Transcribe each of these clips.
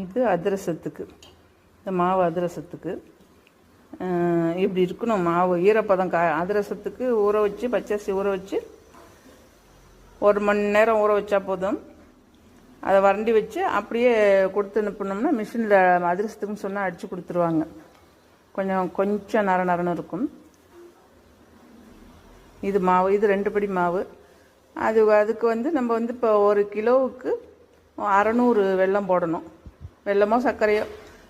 இது அதிரசத்துக்கு. இந்த மாவு அதிரசத்துக்கு. இப்படி இருக்கணும்? மாவு ஈரப்பதம் கா அதிரசத்துக்கு ஊற வச்சு பச்சரிசி ஊற வச்சு ஒரு மணி நேரம் ஊற வச்சா போதும். அதை வறண்டி வச்சு அப்படியே கொடுத்து அனுப்பினோம்னா மிஷினில் அதிரசத்துக்குன்னு சொன்னால் அடித்து கொடுத்துருவாங்க. கொஞ்சம் கொஞ்சம் நர நரன்னு இருக்கும். இது மாவு இது ரெண்டு படி மாவு. அது அதுக்கு வந்து நம்ம வந்து இப்போ ஒரு கிலோவுக்கு அறநூறு வெல்லம் போடணும். வெல்லமோ சர்க்கரையோ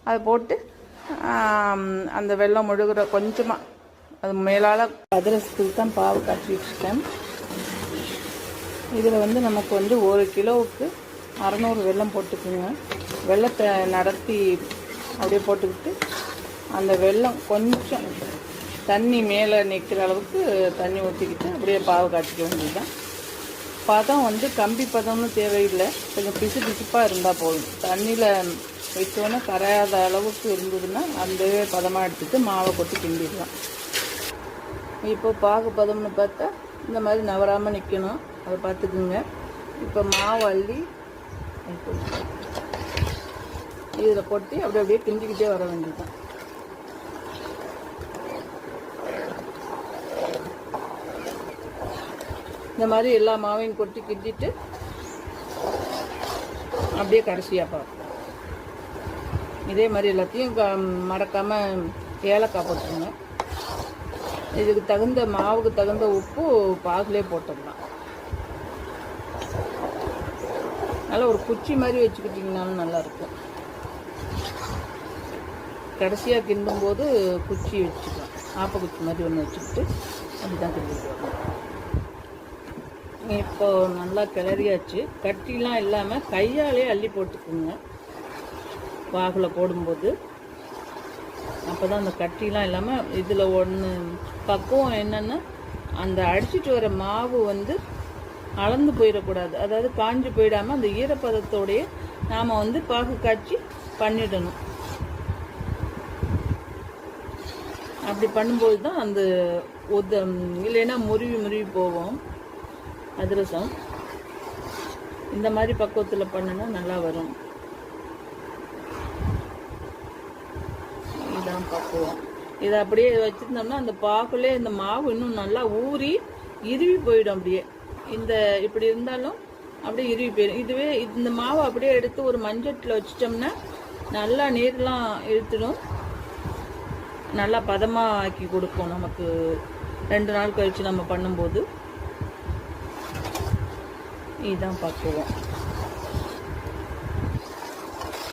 அது போட்டு அந்த வெல்லம் முழுகிற கொஞ்சமாக அது மேலால் அதிரசத்துக்கு தான் பாவு காய்ச்சி வச்சுட்டேன் இதில் வந்து நமக்கு வந்து ஒரு கிலோவுக்கு அறநூறு வெல்லம் போட்டுக்குங்க. வெள்ளத்தை நடத்தி அப்படியே போட்டுக்கிட்டு அந்த வெள்ளம் கொஞ்சம் தண்ணி மேலே நிற்கிற அளவுக்கு தண்ணி ஊற்றிக்கிட்டு அப்படியே பாவு காட்டிக்க வேண்டியதுதான். பதம் வந்து கம்பி பதம்னு தேவையில்லை. கொஞ்சம் பிசு பிசுப்பாக இருந்தால் போதும். தண்ணியில் வச்சோன்னே கரையாத அளவுக்கு இருந்ததுன்னா அந்த பதமாக எடுத்துட்டு மாவை கொட்டி கிண்டிடலாம். இப்போ பாகு பதம்னு பார்த்தா இந்த மாதிரி நவராமல் நிற்கணும் அதை பார்த்துக்குங்க. இப்போ மாவு அள்ளி இதில் கொட்டி அப்படி அப்படியே கிண்டிக்கிட்டே வர வேண்டியதுதான். இந்த மாதிரி எல்லா மாவையும் கொட்டி கிண்டிட்டு அப்படியே கடைசியாக பார்ப்போம். இதே மாதிரி எல்லாத்தையும் க மறக்காமல் ஏலக்காய் போட்டுருங்க இதுக்கு தகுந்த மாவுக்கு தகுந்த உப்பு பாகுலே போட்டுடலாம் நல்லா ஒரு குச்சி மாதிரி வச்சுக்கிட்டிங்கனாலும் நல்லாயிருக்கும். கடைசியாக கிண்டும் போது குச்சி வச்சுக்கலாம். ஆப்ப குச்சி மாதிரி ஒன்று வச்சுக்கிட்டு அப்படி தான் கிண்டிட்டு வரணும். இப்போ நல்லா கிளறியாச்சு. கட்டிலாம் இல்லாமல் கையாலே அள்ளி போட்டுக்குங்க. வாகில் போடும்போது. அப்போ தான் அந்த கட்டிலாம் இல்லாமல் இதில் ஒன்று பக்குவம் என்னென்னா அந்த அடிச்சிட்டு வர மாவு வந்து அளந்து போயிடக்கூடாது. அதாவது காஞ்சி போயிடாமல் அந்த ஈரப்பதத்தோடையே நாம் வந்து பாகு காய்ச்சி பண்ணிடணும். அப்படி பண்ணும்போது தான் அந்த உத இல்லைன்னா முருவி முருவி போவோம் அதிரசம். இந்த மாதிரி பக்குவத்தில் பண்ணுனா நல்லா வரும். இதான் பக்குவம். இதை அப்படியே வச்சுருந்தோம்னா அந்த பாகுலே இந்த மாவு இன்னும் நல்லா ஊறி இறுவி போயிடும் அப்படியே. இந்த இப்படி இருந்தாலும் அப்படியே இறுவி போயிடும். இதுவே இந்த மாவை அப்படியே எடுத்து ஒரு மஞ்சட்டில் வச்சிட்டோம்னா நல்லா நீர்லாம் இழுத்துடும். நல்லா பதமாக ஆக்கி கொடுக்கும் நமக்கு. ரெண்டு நாள் கழித்து நம்ம பண்ணும்போது. இதுதான் பக்குவம்.